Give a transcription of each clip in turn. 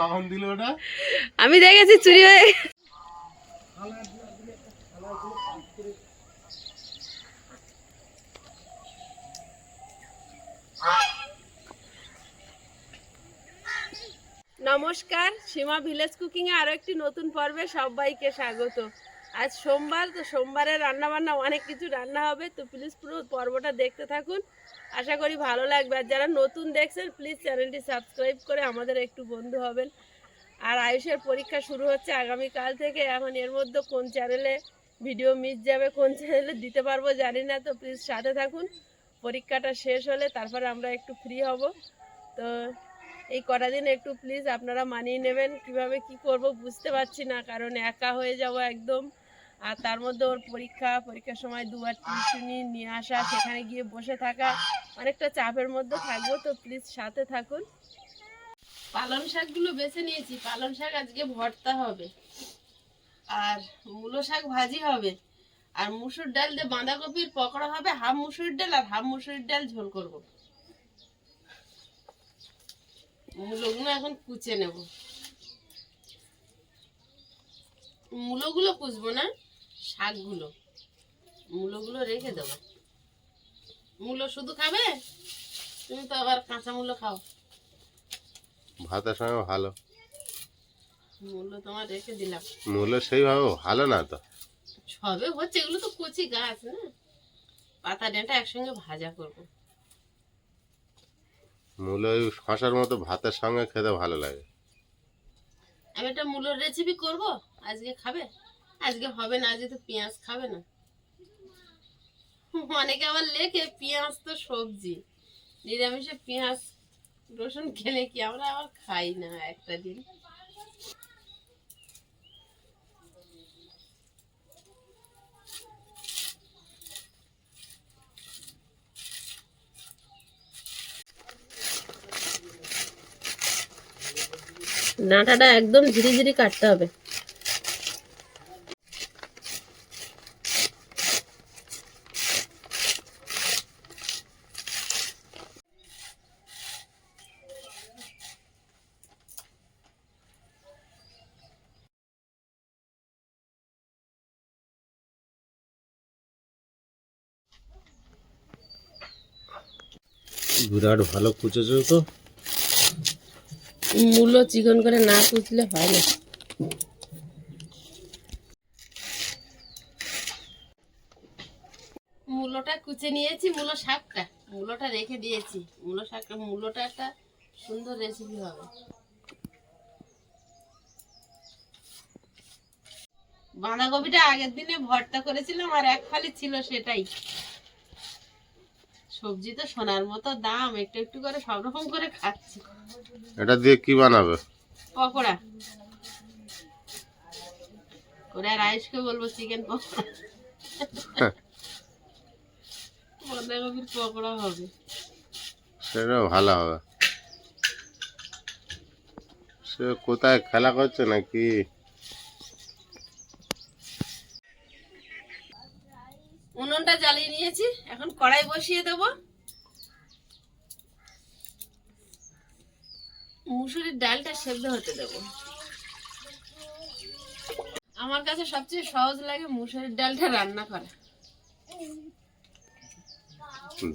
কখন দিল ওটা। আমি দেখেছি চুরি হয়ে নমস্কার, সীমা ভিলেজ কুকিং এ আরও একটি নতুন পর্বে সবাইকে স্বাগত। আজ সোমবার, তো সোমবারে রান্না বান্না অনেক কিছু রান্না হবে, তো প্লিজ পুরো পর্বটা দেখতে থাকুন। আশা করি ভালো লাগবে। আর যারা নতুন দেখছেন প্লিজ চ্যানেলটি সাবস্ক্রাইব করে আমাদের একটু বন্ধু হবেন। আর আয়ুষের পরীক্ষা শুরু হচ্ছে আগামীকাল থেকে। এখন এর মধ্যে কোন চ্যানেলে ভিডিও মিস যাবে, কোন চ্যানেলে দিতে পারব জানি না। তো প্লিজ সাথে থাকুন। পরীক্ষাটা শেষ হলে তারপরে আমরা একটু ফ্রি হব। তো এই কটা দিন একটু প্লিজ আপনারা মানিয়ে নেবেন। কীভাবে কি করব বুঝতে পারছি না, কারণ একা হয়ে যাব একদম। আর তার মধ্যে ওর পরীক্ষা, পরীক্ষার সময় দুবার টিউশনি নিয়ে আসা, সেখানে গিয়ে বসে থাকা, অনেকটা চাপের মধ্যে থাকব, তো প্লিজ সাথে থাকুন। পালং শাকগুলো বেছে নিয়েছি। পালং শাক আজকে ভর্তা হবে। আর মূলো শাক ভাজি হবে। আর মুসুর ডাল দিয়ে বাঁধাকপির পকোড়া হবে, হাফ মুসুর ডাল আর হাফ মুসুরির ডাল ঝোল করব। মূলোগুলো এখন কুচে নেব। মূলোগুলো কুচবো না। শাকগুলো মূলোগুলো রেখে দেবো। মূলো শুধু খাবে? তুমি তো আবার কাঁচা মূলো খাও। ভাতের সঙ্গে ভালো। মূল্য তোমার রেখে দিলাম। মূল্য সেইভাবে ভালো না তো? সবে হচ্ছে এগুলো তো কচি গাছ না? পাতা ডাঁটা একসঙ্গে ভাজা করব। ওই শশার মতো ভাতের সঙ্গে খেতে ভালো লাগে। আমি একটা মূলোর রেসিপি করব আজকে খাবে? আজকে হবে না, আজকে তো পেঁয়াজ খাবে না। অনেকে আবার লেখে পেঁয়াজ তো সবজি। নিরামিষে পেঁয়াজ, রসুন খেলে কি আমরা আবার খাই না একটা দিন? ডাঁটাটা একদম ধীরে ধীরে কাটতে হবে। বিরাট ভালো কুচেছো তো। মূলো চিকন করে না কুচলে হয় না। মূলোটা কুচে নিয়েছি, মূলো শাকটা। মূলোটা রেখে দিয়েছি। মূলো শাকটা মূলোটা একটা সুন্দর রেসিপি হবে। বাঁধাকপিটা আগের দিনে ভর্তা করেছিলাম আর এক ফালি ছিল সেটাই। সবজি তো সোনার মতো দাম একটু একটু করে সব রকম করে খাচ্ছি। এটা দিয়ে কি বানাবে? পকোড়া। করে আর আয়ুষকে বলব চিকেন পকোড়া। বাঁধাকপির পকোড়া হবে। সেটা ভালো হবে। সে কোথায় খেলা করছে নাকি? উনুনটা জ্বালিয়ে নিয়েছি। এখন কড়াই বসিয়ে দেব। মুসুরির ডালটা সেদ্ধ হতে দেব। আমার কাছে সবচেয়ে সহজ লাগে মুসুরির ডালটা রান্না করা।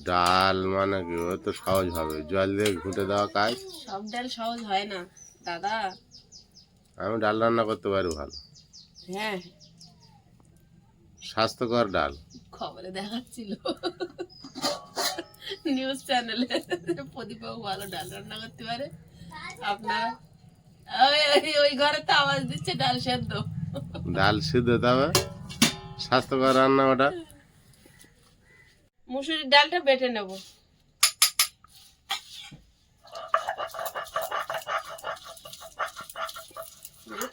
ডাল মানে কি? ও তো সহজ হবে। জল দিয়ে ঘুঁটে দেওয়া কাজ? সব ডাল সহজ হয় না। দাদা। আমি ডাল রান্না করতে পারি ভালো। হ্যাঁ। স্বাস্থ্যকর ডাল। খবরে দেখাচ্ছিল। নিউজ চ্যানেলে প্রদীপবাবু ভালো ডাল রান্না করতে পারে। আপনার ওই ওই- ওই ঘরে তো আওয়াজ দিচ্ছে ডাল সেদ্ধ। ডাল সেদ্ধ তবে? স্বাস্থ্যকর রান্না ওটা? মুসুরির ডালটা বেটে নেব।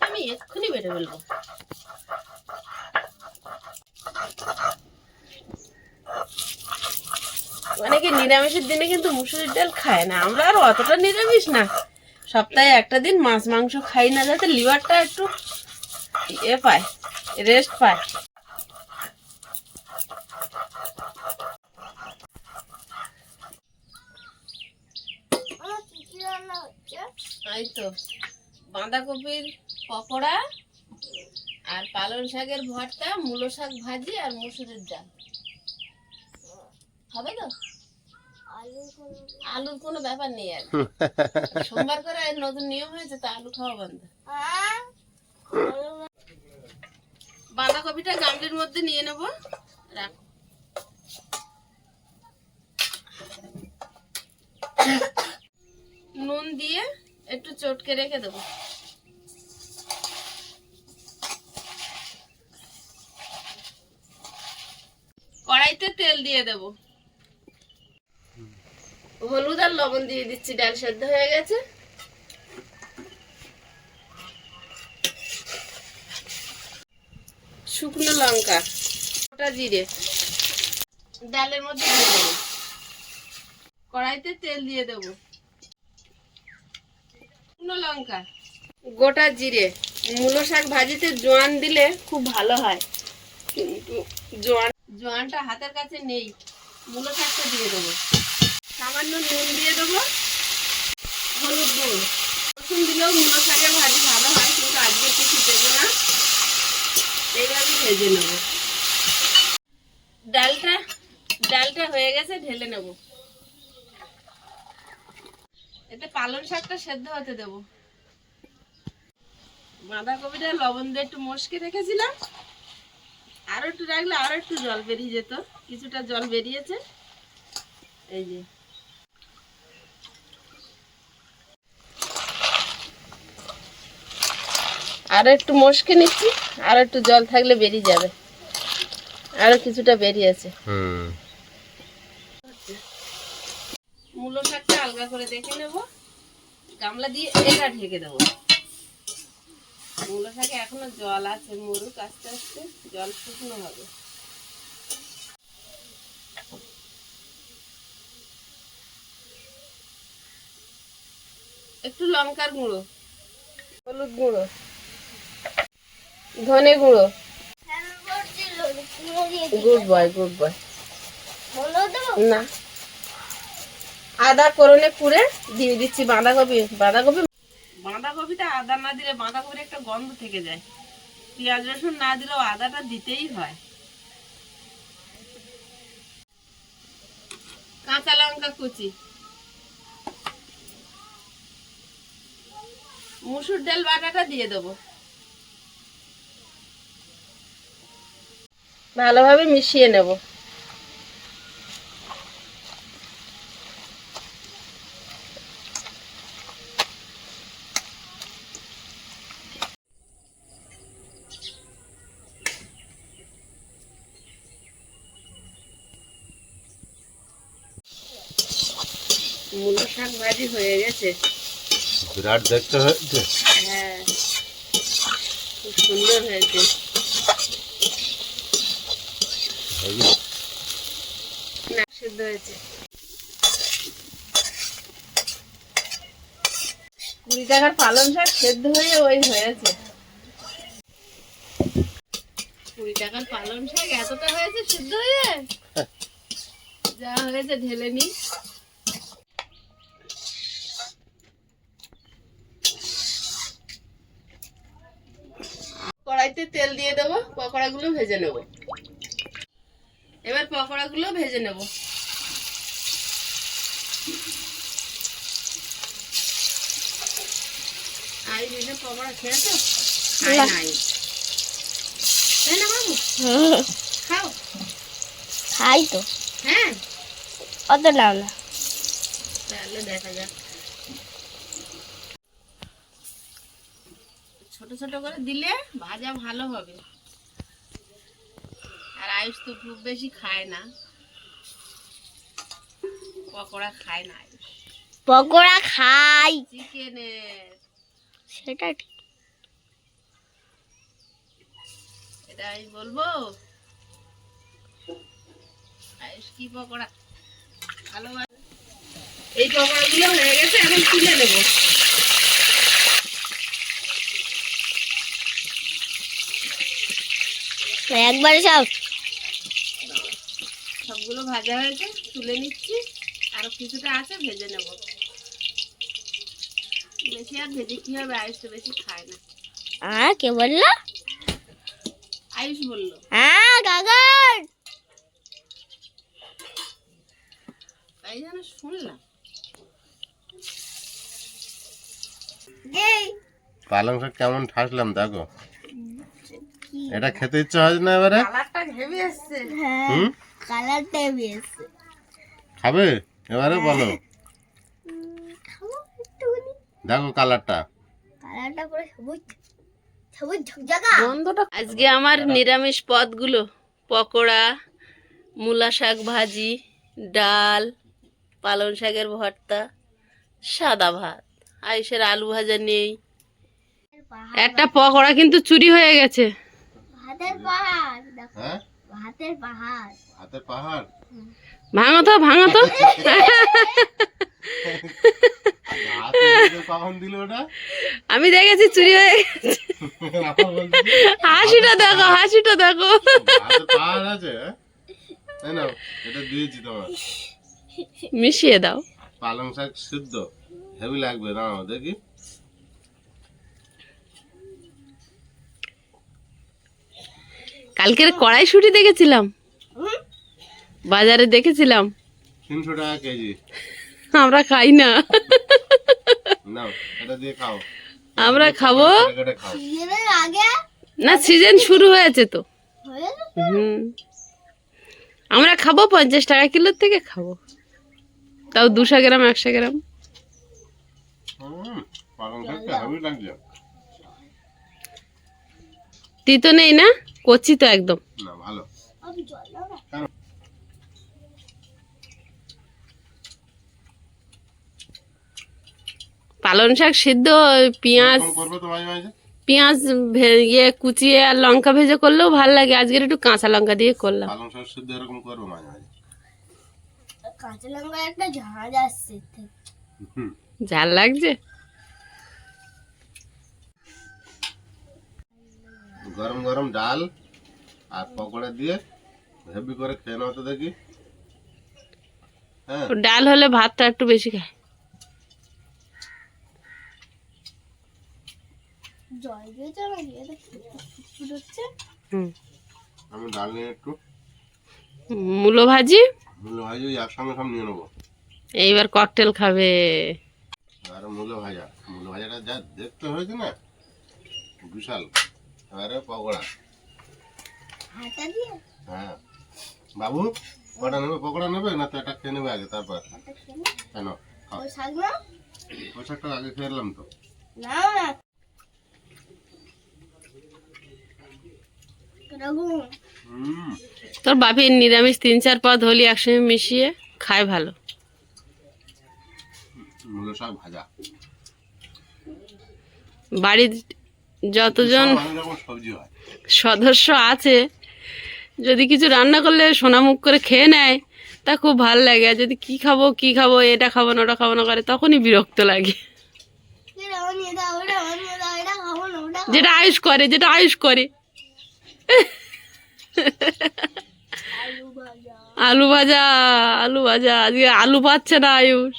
আমি এক্ষুনি বেটে ফেলব। অনেকে নিরামিষের দিনে কিন্তু মুসুরির ডাল খায় না? আমরা আর অতটা নিরামিষ না। সপ্তাহে একটা দিন মাছ, মাংস খাই না, যাতে লিভারটা একটু এ পায় রেস্ট পায়। বাঁধাকপির পকোড়া আর পালং শাকের ভর্তা, মূলো শাক ভাজি আর মুসুরের ডাল। হবে তো? আলুর কোনো ব্যাপার নেই আর। সোমবার করে নতুন নিয়ম হয়েছে তো আলু খাওয়া বন্ধ। বাঁধাকপিটা গামলির মধ্যে নিয়ে নেব। রাখো। নুন দিয়ে একটু চটকে রেখে দেবো। কড়াইতে তেল দিয়ে দেব। হলুদ আর লবণ দিয়ে দিচ্ছি, ডাল সেদ্ধ হয়ে গেছে। শুকনো লঙ্কা, গোটা জিরে। ডালের মধ্যে দিয়ে দেবো। কড়াইতে তেল দিয়ে দেবো। শুকনো লঙ্কা, গোটা জিরে। মূলো শাক ভাজিতে জোয়ান দিলে খুব ভালো হয়। কিন্তু জোয়ান জোয়ানটা হাতের কাছে নেই। মূলো শাকটা দিয়ে দেবো। সামান্য নুন দিয়ে দেবো। হলুদ গুঁড়ো। রসুন দিলেও মূলো শাকের ভাজি ভালো হয়, কিন্তু আজকে কিছু দেবো না। এইভাবে ভেজে নেব। ডালটা ডালটা হয়ে গেছে, ঢেলে নেব। এতে পালং শাকটা সেদ্ধ হতে দেব। বাঁধাকপিটা লবণ দিয়ে একটু মশকে রেখেছিলাম। আরও একটু রাখলে আরও একটু জল বেরিয়ে যেত। কিছুটা জল বেরিয়েছে। এই যে। আরও একটু মশকে নিচ্ছি আর একটু জল থাকলে বেরিয়ে যাবে। আরও কিছুটা বেরিয়েছে মূলো শাকটা আলগা করে দেখে নেব। গামলা দিয়ে এটা ঢেকে দেবো। মূলো শাকে এখনও জল আছে মরুক আস্তে আস্তে জল শুকনো হবে। একটু লঙ্কার গুঁড়ো হলুদ গুঁড়ো। ধনে গুঁড়ো। গুড বয় গুড বয় না। আদা করনে কুড়ে দিয়ে দিচ্ছি বাঁধাকপি। বাঁধাকপি বাঁধাকপিটা আদা না দিলে বাঁধাকপির একটা গন্ধ থেকে যায়। পেঁয়াজ রসুন না দিলেও আদাটা দিতেই হয়। কাঁচা লঙ্কা কুচি। মুসুর ডাল বাটাটা দিয়ে দেবো। ভালোভাবে মিশিয়ে নেব। মূলো শাক ভাজি হয়ে গেছে। বিরাট দেখতে হচ্ছে হ্যাঁ খুব সুন্দর হয়েছে এই যে, কুড়ি টাকার পালং শাক সেদ্ধ হয়ে ওই হয়েছে পালং শাক এতটা হয়েছে সিদ্ধ হয়ে যা হয়েছে ঢেলে কড়াইতে তেল দিয়ে দেবো, পকোড়াগুলো ভেজে নেব। এবার পকোড়াগুলো ভেজে নেব। আই ভেজে পকোড়া খেয়েছো খাই নাই তাই না বাবু? খাও। খাই তো। হ্যাঁ। অত নাও না। তাহলে দেখা যাক। ছোট ছোট করে দিলে ভাজা ভালো হবে। আয়ুষ তো খুব বেশি খায় না। পকোড়া খায় না আয়ুষ। পকোড়া খাই। চিকেনের। সেটা ঠিক। এটা আমি বলব আয়ুষ কি পকোড়া? ভালো এই পকোড়াগুলো হয়ে গেছে এখন তুলে নেব। একবারে সব সবগুলো ভাজা হয়েছে তুলে নিচ্ছি আরও কিছুটা আছে ভেজে নেব। বেশি আর ভেজে কি হবে আয়ুষ তো বেশি খায় না। হ্যাঁ কে বলল? আয়ুষ বলল। হ্যাঁ গাগার তাই যেন শুনলাম। পালং শাক কেমন ঠাসলাম দেখো। এটা খেতে ইচ্ছা হয় না এবারে? কালারটা হেভি আসছে হ্যাঁ। হুম? বেশ খাবে? এবারে বলো। দেখো কালারটা। কালারটা পুরো সবুজ সবুজ ঝকঝকা। গন্ধটা আজকে আমার নিরামিষ পদগুলো। পকোড়া মূলা শাক ভাজি ডাল পালং শাকের ভর্তা সাদা ভাত। আয়ুষের আলু ভাজা নেই। একটা পকোড়া কিন্তু চুরি হয়ে গেছে। ভাতের পাহাড় দেখো। ভাতের পাহাড়। হাতের পাহাড়? ভাঙো তো ভাঙো তো। আমি দেখেছি চুরি হয়ে হাসিটা দেখো হাসিটা দেখো। হ্যাঁ? মিশিয়ে দাও। পালং শাক সিদ্ধ। হেভি লাগবে দাঁড়াও দেখি কালকের কড়াইশুটি দেখেছিলাম। বাজারে দেখেছিলাম। তিনশো টাকা কেজি। আমরা খাই না। নাও এটা দিয়ে খাও। আমরা খাব। না সিজন শুরু হয়েছে তো। হুম। আমরা খাব পঞ্চাশ টাকা কিলোর থেকে খাব। তাও দুশো গ্রাম একশো গ্রাম হুম, পালং শাকটা হেভি লাগছে তিতো নেই না? কচি তো একদম। না ভালো। আমি জল দাও না। পালং শাক সিদ্ধ পেঁয়াজ পেঁয়াজ ভে- ইয়ে কুচিয়ে আর লঙ্কা ভেজে করলেও ভালো লাগে। আজকের একটু কাঁচা লঙ্কা দিয়ে করলাম। পালং শাক সিদ্ধ এরকম করব মাঝে মাঝে। কাঁচা লঙ্কা একটা ঝাঁজ আসছে। ঝাল লাগছে? গরম গরম ডাল আর পকোড়া দিয়ে হেভি করে খেয়ে নাও তো দেখি। হ্যাঁ। ডাল হলে ভাতটা একটু বেশি খায়। আমি ডাল নিয়ে একটু মূলো ভাজি? মূল্য ভাজি একসঙ্গে সব নিয়ে নেব। এইবার ককটেল খাবে। আর মূল্য ভাজা। মূল্য ভাজাটা যা দেখতে হয়েছে না বিশাল। এবারে পকোড়া। হ্যাঁ। বাবু কটা নেবে? পকোড়া নেবে না তো এটা খেয়ে নেবে আগে তারপর? কেন? খাও। ওই শাক না ওই শাকটা আগে খেয়ে এলাম তো। তোর বাপির নিরামিষ তিন চার পদ হলি একসঙ্গে মিশিয়ে খায় ভালো। মূল্য শাক ভাজা। বাড়ির যতজন সদস্য আছে যদি কিছু রান্না করলে সোনামুখ করে খেয়ে নেয় তা খুব ভালো লাগে। আর যদি কি খাব কি খাব এটা খাব না ওটা খাব না করে তখনই বিরক্ত লাগে। যেটা আয়ুষ করে যেটা আয়ুষ করে। আলু ভাজা। আলু ভাজা আজকে আলু পাচ্ছে না আয়ুষ।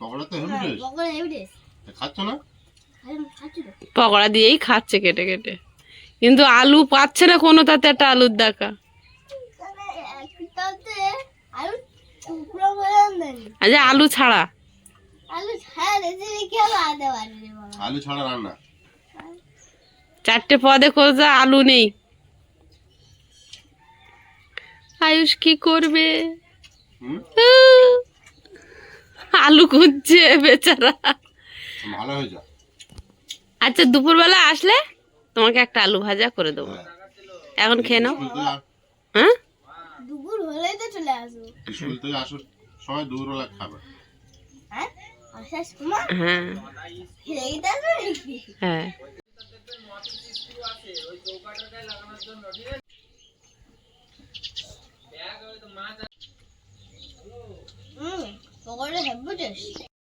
পকোড়া তো হেভি টেস্ট আলু হ্যাঁ pakora heavy taste pakora heavy খাচ্ছ না পকোড়া দিয়েই খাচ্ছে কেটে কেটে। কিন্তু আলু পাচ্ছে না কোনো তাতে একটা আলুর দেখা আচ্ছা আলু ছাড়া? আলু রান্না? চারটে পদে কোথা আলু নেই। আয়ুষ কি করবে? আলু খুঁজছে বেচারা। ভালো হয়েছে আচ্ছা দুপুরবেলা আসলে তোমাকে একটা আলু ভাজা করে দেবো। হ্যাঁ। এখন খেয়ে নাও। হ্যাঁ? দুপুর হলেই তো চলে আসব। স্কুল থেকে সময় দুপুরবেলা খাবে। হ্যাঁ? হ্যাঁ। গিয়ে আসবে নাকি হ্যাঁ হুম পকোড়া হেব্বু টেস্ট